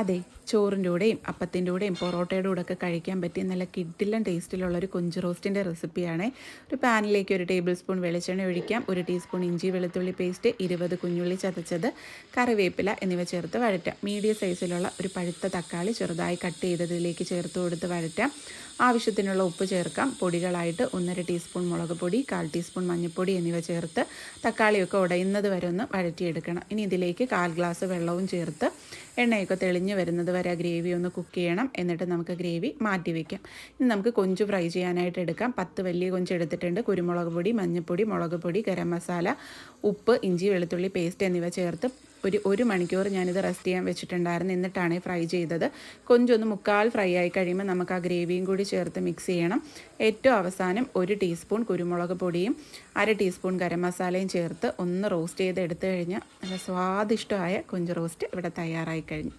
അതെ ചോറിന്റെ കൂടെയും അപ്പത്തിന്റെ കൂടെയും പൊറോട്ടയുടെ കൂടെ ഒക്കെ കഴിക്കാൻ പറ്റിയ നല്ല കിഡിലും ടേസ്റ്റിലുള്ള ഒരു കൊഞ്ച് റോസ്റ്റിന്റെ റെസിപ്പിയാണ്. ഒരു പാനിലേക്ക് ഒരു ടേബിൾ സ്പൂൺ വെളിച്ചെണ്ണ ഒഴിക്കാം ഒരു ടീസ്പൂൺ ഇഞ്ചി വെളുത്തുള്ളി പേസ്റ്റ് ഇരുപത് കുഞ്ഞുള്ളി ചതച്ചത് കറിവേപ്പില എന്നിവ ചേർത്ത് വഴറ്റാം. മീഡിയം സൈസിലുള്ള ഒരു പഴുത്ത തക്കാളി ചെറുതായി കട്ട് ചെയ്തതിലേക്ക് ചേർത്ത് കൊടുത്ത് വഴറ്റാം. ആവശ്യത്തിനുള്ള ഉപ്പ് ചേർക്കാം. പൊടികളായിട്ട് ഒന്നര ടീസ്പൂൺ മുളക് പൊടി കാൽ ടീസ്പൂൺ മഞ്ഞൾപ്പൊടി എന്നിവ ചേർത്ത് തക്കാളിയൊക്കെ ഉടയുന്നത് വരെ ഒന്ന് വഴറ്റിയെടുക്കണം. ഇനി ഇതിലേക്ക് കാൽ ഗ്ലാസ് വെള്ളവും ചേർത്ത് എണ്ണയൊക്കെ തെളിഞ്ഞ് വരുന്നത് വരെ ഗ്രേവി ഒന്ന് കുക്ക് ചെയ്യണം. എന്നിട്ട് നമുക്ക് ഗ്രേവി മാറ്റി വയ്ക്കാം ഇനി നമുക്ക് കൊഞ്ച് ഫ്രൈ ചെയ്യാനായിട്ട് എടുക്കാം. പത്ത് വലിയ കൊഞ്ച് എടുത്തിട്ടുണ്ട്. കുരുമുളക് പൊടി മഞ്ഞൾപ്പൊടി മുളക് പൊടി ഗരം മസാല ഉപ്പ് ഇഞ്ചി വെളുത്തുള്ളി പേസ്റ്റ് എന്നിവ ചേർത്ത് ഒരു ഒരു മണിക്കൂർ ഞാനിത് റെസ്റ്റ് ചെയ്യാൻ വെച്ചിട്ടുണ്ടായിരുന്നു. എന്നിട്ടാണ് ഫ്രൈ ചെയ്തത്. കൊഞ്ചൊന്ന് മുക്കാൽ ഫ്രൈ ആയി കഴിയുമ്പോൾ നമുക്ക് ആ ഗ്രേവിയും കൂടി ചേർത്ത് മിക്സ് ചെയ്യണം. ഏറ്റവും അവസാനം ഒരു ടീസ്പൂൺ കുരുമുളക് പൊടിയും അര ടീസ്പൂൺ ഗരം മസാലയും ചേർത്ത് ഒന്ന് റോസ്റ്റ് ചെയ്ത് എടുത്തു കഴിഞ്ഞാൽ നല്ല സ്വാദിഷ്ടമായ കൊഞ്ച് റോസ്റ്റ് ഇവിടെ തയ്യാറായി കഴിഞ്ഞു.